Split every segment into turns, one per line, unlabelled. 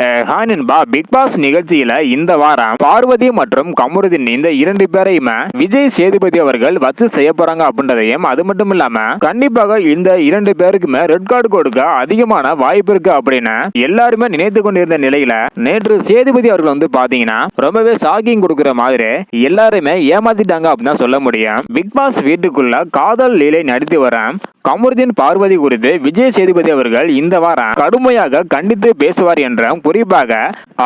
and hi என்பா big pass நிகழ்ச்சியில இந்த வாரம் பார்வதி மற்றும் கமருதீன் இந்த இரண்டு பேரையுமே விஜய் சேதுபதி அவர்கள் வச்சு செய்ய போறாங்க அப்படின்றதையும் அது மட்டும் இல்லாம கண்டிப்பாக இந்த இரண்டு பேருக்குமே ரெட் கார்டு கொடுக்க அதிகமான வாய்ப்பு இருக்கு அப்படின்னு எல்லாருமே நினைத்து கொண்டிருந்த நிலையில நேற்று சேதுபதி அவர்கள் வந்து பாத்தீங்கன்னா ரொம்பவே ஷாக்கிங் கொடுக்கிற மாதிரி எல்லாருமே ஏமாத்திட்டாங்க அப்படின்னு சொல்ல முடியும். பிக் பாஸ் வீட்டுக்குள்ள காதல் லீலை நடித்து வர கமருதீன் பார்வதி குறித்து விஜய் சேதுபதி அவர்கள் இந்த வாரம் கடுமையாக கண்டித்து பேசுவார் என்ற குறிப்பு தொடர்பாக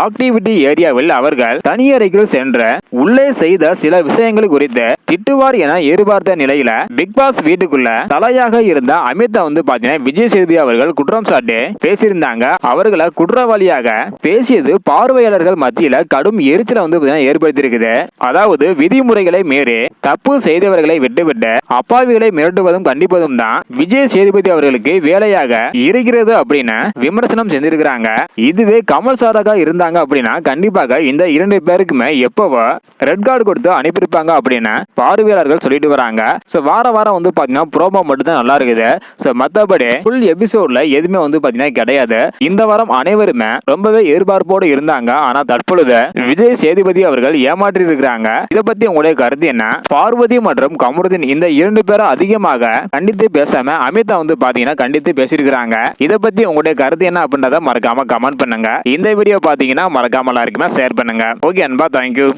ஆக்டிவிட்டி ஏரியாவில் அவர்கள் தனியறைக்குள் சென்று உள்ளே செய்த சில விஷயங்கள் குறித்து திட்டுவார் என எதிர்பார்த்த நிலையில பிக் பாஸ் வீட்டுக்குள்ள தலையாக இருந்த அமிதா வந்து பாத்தீங்கன்னா விஜய் சேதுபதி அவர்கள் குற்றம் சாட்டி பேசியிருந்தாங்க. அவர்களை குற்றவாளியாக பேசியது பார்வையாளர்கள் மத்தியில கடும் எரிச்சலை வந்து பாத்தீங்கன்னா ஏற்படுத்தியிருக்குது. அதாவது விதிமுறைகளை மீறி தப்பு செய்தவர்களை விட்டுவிட்டு அப்பாவிகளை மிரட்டுவதும் கண்டிப்பதும் தான் விஜய் சேதுபதி அவர்களுக்கு வேலையாக இருக்கிறது அப்படின்னு விமர்சனம் செஞ்சிருக்கிறாங்க. இதுவே கமல் சாராக இருந்தாங்க அப்படின்னா கண்டிப்பாக இந்த இரண்டு பேருக்குமே எப்பவோ ரெட் கார்டு கொடுத்து அனுப்பியிருப்பாங்க அப்படின்னு பார்வையாளர்கள் சொல்லிட்டு வராங்க. ஸோ வார வாரம் வந்து பாத்தீங்கன்னா ப்ரோமோ மட்டும் தான் நல்லா இருக்குது. ஸோ மற்றபடி ஃபுல் எபிசோட்ல எதுவுமே வந்து பாத்தீங்கன்னா கிடையாது. இந்த வாரம் அனைவருமே ரொம்பவே எதிர்பார்ப்போடு இருந்தாங்க. ஆனா தற்பொழுது விஜய் சேதுபதி அவர்கள் ஏமாற்றி இருக்கிறாங்க இதை பத்தி உங்களுடைய கருத்து என்ன? பார்வதி மற்றும் கமருதீன் இந்த இரண்டு பேரும் அதிகமாக கண்டித்து பேசாம அமிதா வந்து பாத்தீங்கன்னா கண்டித்து பேசியிருக்கிறாங்க. இதை பத்தி உங்களுடைய கருத்து என்ன அப்படின்றத மறக்காம கமெண்ட் பண்ணுங்க. இந்த வீடியோ பாத்தீங்கன்னா மறக்காம எல்லாருக்குமே ஷேர் பண்ணுங்க. ஓகே அன்பா தேங்க்யூ